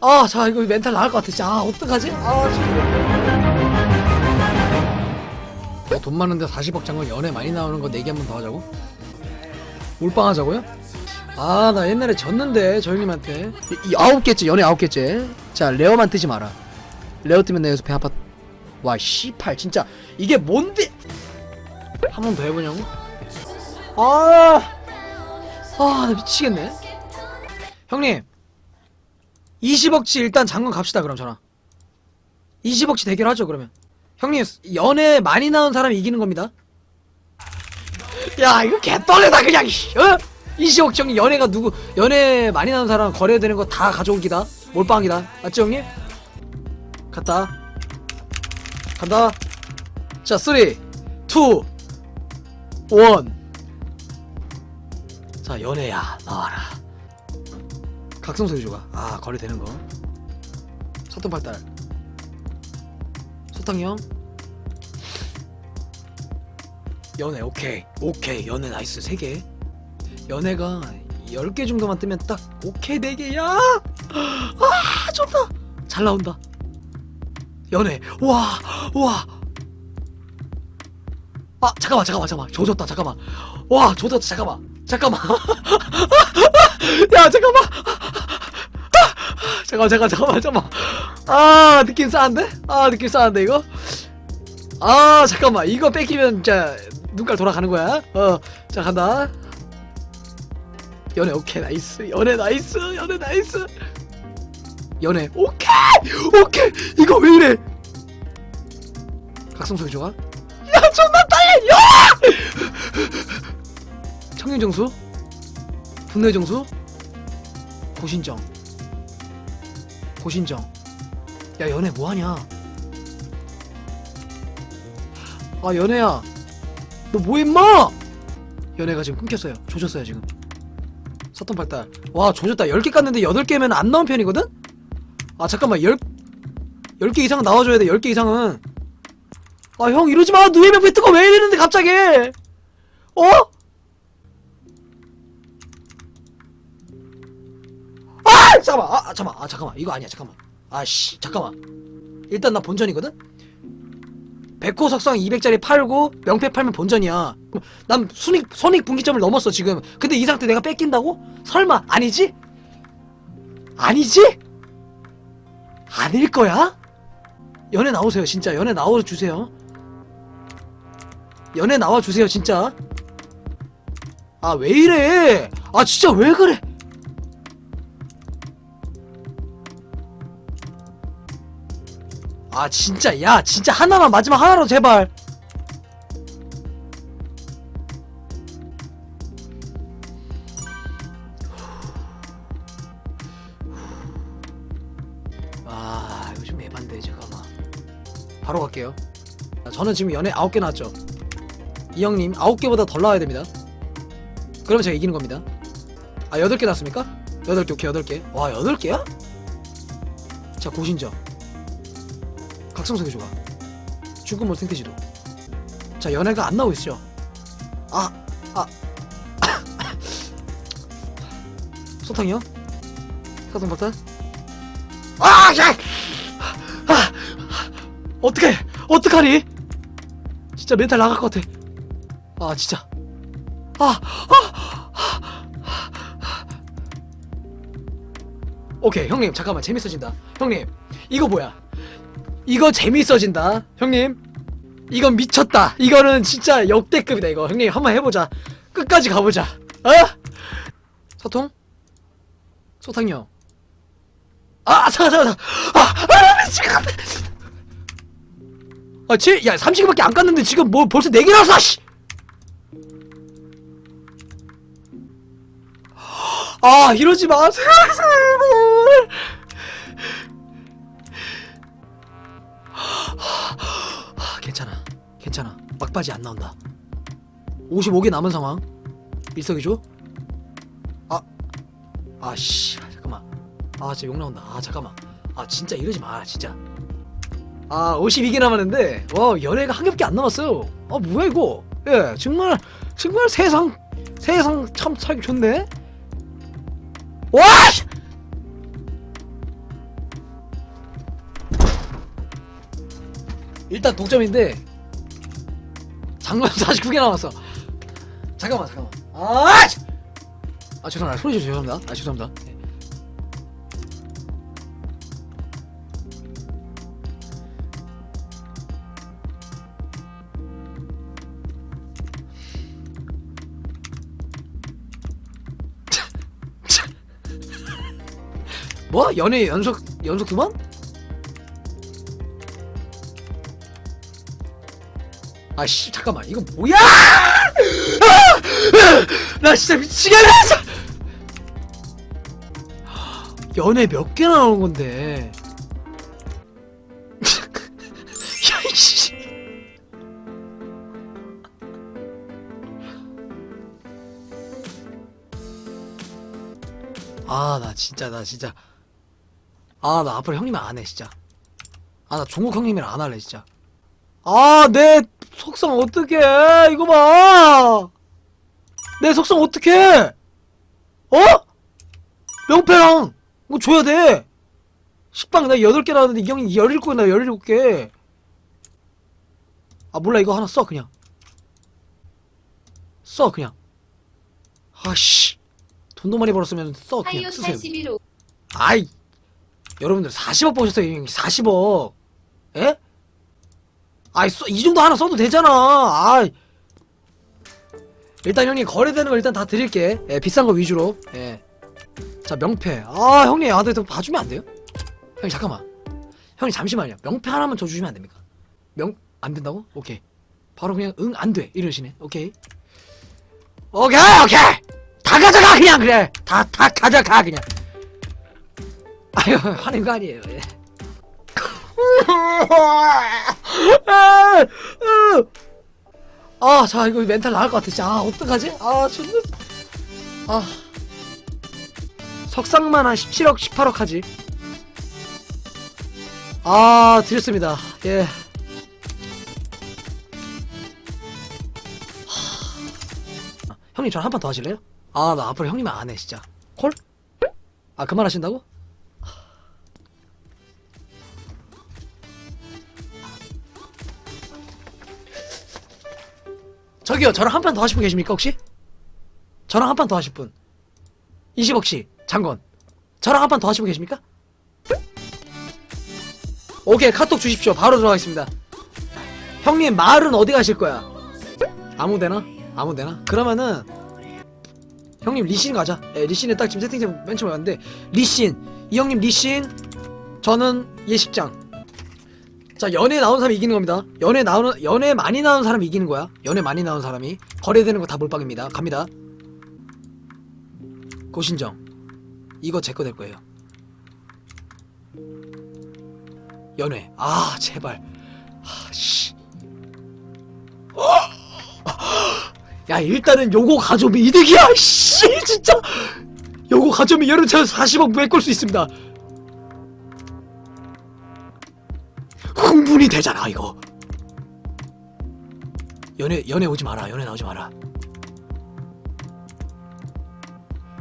아, 자, 이거 멘탈 나갈 것 같아. 진짜. 아, 어떡하지? 아, 진짜. 어, 돈 많은데 40억 장관 연애 많이 나오는 거 내기 한 번 더 하자고? 몰빵 하자고요? 아, 나 옛날에 졌는데, 저 형님한테. 이, 이 아홉 개째, 연애 아홉 개째. 자, 레어만 뜨지 마라. 레어 뜨면 내 여기서 배 아파. 와, 씨팔, 진짜. 이게 뭔데? 한 번 더 해보냐고? 아, 아, 나 미치겠네. 형님, 20억치 일단 장관 갑시다, 그럼 전화. 20억치 대결하죠, 그러면. 형님, 연애 많이 나온 사람이 이기는 겁니다. 야, 이거 개떨레다, 그냥, 씨, 어? 20억치 형님, 연애가 누구, 연애 많이 나온 사람 거래되는 거 다 가져오기다. 몰빵이다. 맞죠, 형님? 갔다. 간다. 자, 3, 2, 1. 자, 연애야, 나와라. 각성소 유조가. 아, 거래 되는 거. 소통발달. 소탕형. 연애, 오케이. 오케이. 연애 나이스. 3개. 연애가 10개 정도만 뜨면 딱, 오케이, 4개야! 아, 좋다! 잘 나온다. 연애. 와, 와. 아, 잠깐만, 잠깐만, 잠깐만. 조졌다, 잠깐만. 와, 조졌다, 잠깐만. 잠깐만. 야, 잠깐만. 잠깐만, 잠깐, 잠깐만, 잠깐만. 아, 느낌 싸한데? 아, 느낌 싸한데, 이거? 아, 잠깐만. 이거 뺏기면 진짜 눈깔 돌아가는 거야. 어, 자, 간다. 연애, 오케이, 나이스. 연애, 나이스. 연애, 나이스. 연애, 오케이! 오케이! 이거 왜 이래? 각성소리 좋아? 야, 존나 딸려! 정수? 분노의 정수? 고신정. 고신정. 야 연애 뭐하냐? 아 연애야. 너 뭐해 임마? 연애가 지금 끊겼어요. 조졌어요 지금. 사통팔달. 와 조졌다. 10개 깠는데 8개면 안 나온 편이거든? 아 잠깐만. 10, 10개 이상 나와줘야 돼 10개 이상은. 아 형 이러지 마. 누에면 왜 뜨거 왜 이러는데 갑자기? 어? 아 잠깐만. 아 아, 잠깐만. 아 잠깐만. 이거 아니야. 잠깐만. 아씨. 잠깐만. 일단 나 본전이거든? 백호 석상 200짜리 팔고 명패 팔면 본전이야. 난 순익 손익 분기점을 넘었어 지금. 근데 이 상태 내가 뺏긴다고? 설마 아니지? 아니지? 아닐 거야? 연애 나오세요 진짜. 연애 나와 주세요. 연애 나와 주세요 진짜. 아 왜 이래? 아 진짜 왜 그래 아 진짜 야 진짜 하나만 마지막 하나로 제발. 아 이거 좀 에반데 잠깐만 바로 갈게요. 자, 저는 지금 연애 9개 나왔죠? 이 형님 9개보다 덜 나와야 됩니다. 그러면 제가 이기는 겁니다. 아 8개 나왔습니까? 8개 오케이 8개. 와 8개야? 자 고신정 각성석의 조각 죽음을 생태지도 자 연애가 안 나오고 있죠 아 아. 소탕이요? 사성 버튼 아! 야! 아! 어떡해 어떡하니 진짜 멘탈 나갈 것 같아 아 진짜 아! 아! 오케이 형님 잠깐만 재밌어진다 형님 이거 뭐야 이거 재밌어진다 형님 이건 미쳤다 이거는 진짜 역대급이다 이거 형님 한번 해보자 끝까지 가보자 어? 소통? 소탕요 아 잠깐 잠깐 잠깐 아, 아 아, 제, 야, 30개밖에 안 깠는데 지금 뭐 벌써 4개 나왔어, 씨! 아, 이러지 마세요, 제발. 막바지 안 나온다. 55개 남은 상황. 일석이조? 아, 아, 씨. 잠깐만. 아, 진짜 욕 나온다. 아, 잠깐만. 아, 진짜 이러지 마, 진짜. 아, 52개 남았는데, 와, 연애가 한 개밖에 안 남았어요. 아, 뭐야, 이거? 예, 정말, 정말 세상, 세상 참 살기 좋네? 와! 씨! 일단 동점인데 장관 49개 남았어. 잠깐만 잠깐만. 아! 씨! 아 죄송합니다. 소리 좀 죄송합니다. 아 죄송합니다. 네. 뭐? 연애 연속 연속 두 번? 아씨 잠깐만 이거 뭐야? 아! 나 진짜 미치겠네. 연애 몇 개나 나오는 건데? 야 이씨. 아 나 진짜 나 진짜 아 나 앞으로 형님 안 해 진짜 아 나 종국 형님이랑 안 할래 진짜 아 내 속성 어떡해? 이거 봐 내 속성 어떡해? 어? 명패랑 이거 줘야 돼. 식빵 나 8개 나왔는데 이 형이 17개 나 17개. 아 몰라. 이거 하나 써 그냥. 써 그냥. 아씨. 돈도 많이 벌었으면 써 그냥. 쓰세요. 81호. 아이 여러분들 40억 보셨어요 형님 40억. 에? 아이 써, 이 정도 하나 써도 되잖아. 아이. 일단 형님 거래되는 거 일단 다 드릴게. 예, 비싼 거 위주로. 예. 자 명패. 아 형님 아, 또 봐주면 안 돼요? 형님 잠깐만. 형님 잠시만요. 명패 하나만 줘 주시면 안 됩니까? 명 안 된다고? 오케이. 바로 그냥 응 안 돼. 이러시네. 오케이. 오케이 오케이. 다 가져가 그냥 그래. 다 다 가져가 그냥. 아유 화낸 거 아니에요. 예. 아, 자 이거 멘탈 나갈 것 같아. 진짜. 아, 어떡하지? 아, 존나. 아. 석상만 한 17억, 18억 하지. 아, 드렸습니다. 예. 하. 형님 저랑 한판 더 하실래요? 아, 나 앞으로 형님 안 해, 진짜. 콜? 아, 그만하신다고? 저기요, 저랑 한 판 더 하실 분 계십니까, 혹시? 저랑 한 판 더 하실 분. 20억씩, 장건. 저랑 한 판 더 하실 분 계십니까? 오케이, 카톡 주십시오. 바로 들어가겠습니다. 형님, 마을은 어디 가실 거야? 아무 데나? 아무 데나? 그러면은, 형님, 리신 가자. 예, 리신에 딱 지금 세팅된 맨 처음에 왔는데, 리신. 이 형님, 리신. 저는 예식장. 자 연애 나온 사람이 이기는 겁니다. 연애 나오는 연애 많이 나온 사람이 이기는 거야. 연애 많이 나온 사람이 거래되는 거 다 몰빵입니다. 갑니다. 고신정 이거 제 거 될 거예요. 연애 아 제발 아씨 야 일단은 요거 가져오면 이득이야 씨 진짜 요거 가져오면 여름 제가 40억 메꿀 수 있습니다. 흥분이 되잖아 이거. 연애 연애 오지 마라. 연애 나오지 마라.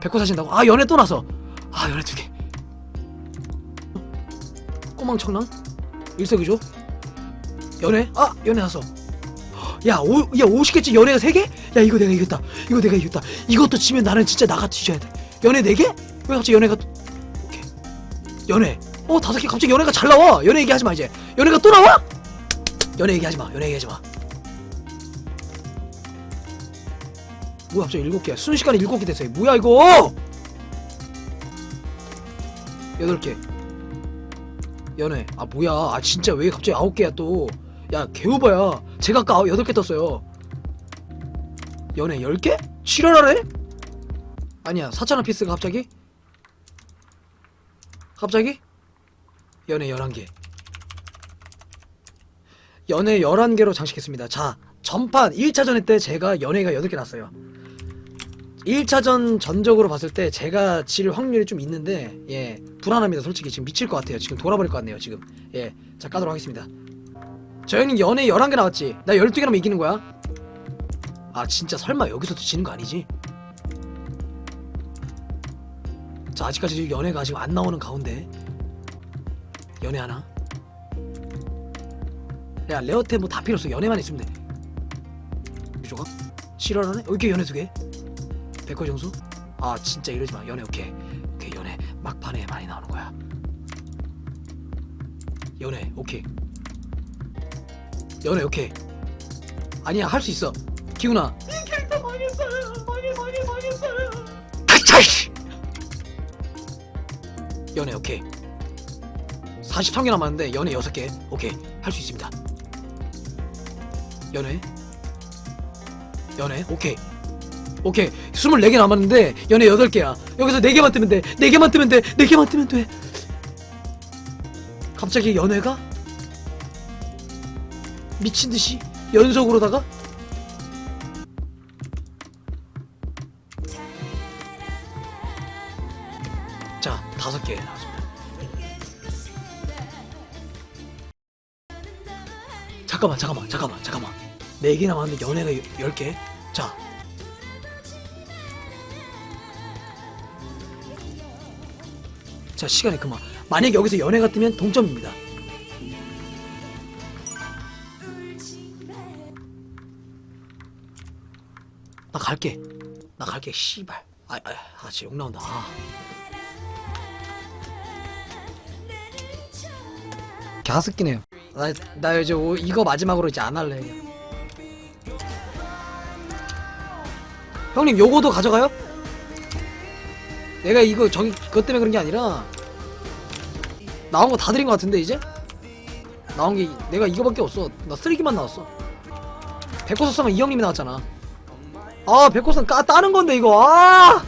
백호 사신다고? 아 연애 또 나서. 아 연애 두개. 꼬망청랑? 일석이조? 연애? 아 연애 나서. 야, 오, 야 50개째 연애가 3개? 야 이거 내가 이겼다. 이거 내가 이겼다. 이것도 치면 나는 진짜 나가 뒤져야 돼. 연애 4개? 왜 갑자기 연애가 또- 오케이. 연애 어 다섯 개 갑자기 연애가 잘 나와. 연애 얘기하지 마 이제. 연애가 또 나와? 연애 얘기하지 마 연애 얘기하지 마. 뭐야 갑자기 일곱 개야. 순식간에 일곱 개 됐어요 뭐야 이거? 여덟 개. 연애. 아 뭐야. 아 진짜 왜 갑자기 아홉 개야 또야 개우바야. 제가 아까 여덟 개 떴어요. 연애 열 개? 칠월하래? 아니야 사천원 피스가 갑자기? 갑자기 연애 11개. 연애 11개로 장식했습니다. 자, 전판 1차전 때 제가 연애가 8개 났어요. 1차전 전적으로 봤을 때 제가 질 확률이 좀 있는데 예 불안합니다 솔직히. 지금 미칠 것 같아요. 지금 돌아버릴 것 같네요 지금. 예자 까도록 하겠습니다. 저 형님 연애 11개 나왔지? 나 12개 나면 이기는 거야? 아 진짜 설마 여기서 도 지는 거 아니지? 자 아직까지 연애가 지금 안 나오는 가운데 연애 하나? 야 레어템 뭐 다 필요 없어. 연애만 있으면 돼. 유조가 실화라네 어, 이렇게 연애 두 개? 백호 정수? 아 진짜 이러지 마. 연애 오케이. 오케이 연애. 막판에 많이 나오는 거야. 연애 오케이. 연애 오케이. 아니야 할 수 있어. 기훈아. 이 캐릭터 망했어요. 망해 망해 망했어요. 연애 오케이 43개 남았는데 연애 6개. 오케이. 할 수 있습니다. 연애? 연애? 오케이. 오케이. 24개 남았는데 연애 8개야. 여기서 4개만 뜨면 돼. 4개만 뜨면 돼. 4개만 뜨면 돼. 갑자기 연애가? 미친듯이? 연속으로다가? 자 다섯 개 잠깐만 잠깐만 잠깐만 잠깐만. 네개 남았는데 연애가 여- 열 개? 자. 자 시간이 그만. 만약에 여기서 연애가 뜨면 동점입니다. 나 갈게. 나 갈게 씨발. 아, 아, 아 진짜 욕 나온다. 아. 갸스끼네요 나, 나 이제 오- 이거 마지막으로 이제 안 할래 형님 요거도 가져가요? 내가 이거 저기 그것 때문에 그런 게 아니라 나온 거 다 드린 거 같은데 이제? 나온 게 내가 이거밖에 없어 나 쓰레기만 나왔어 쓰면 이 형님이 나왔잖아 아 백호선 까 따는 건데 이거 아!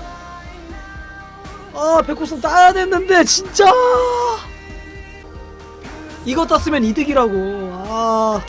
아 백호선 따야 됐는데 진짜 이거 땄으면 이득이라고. 아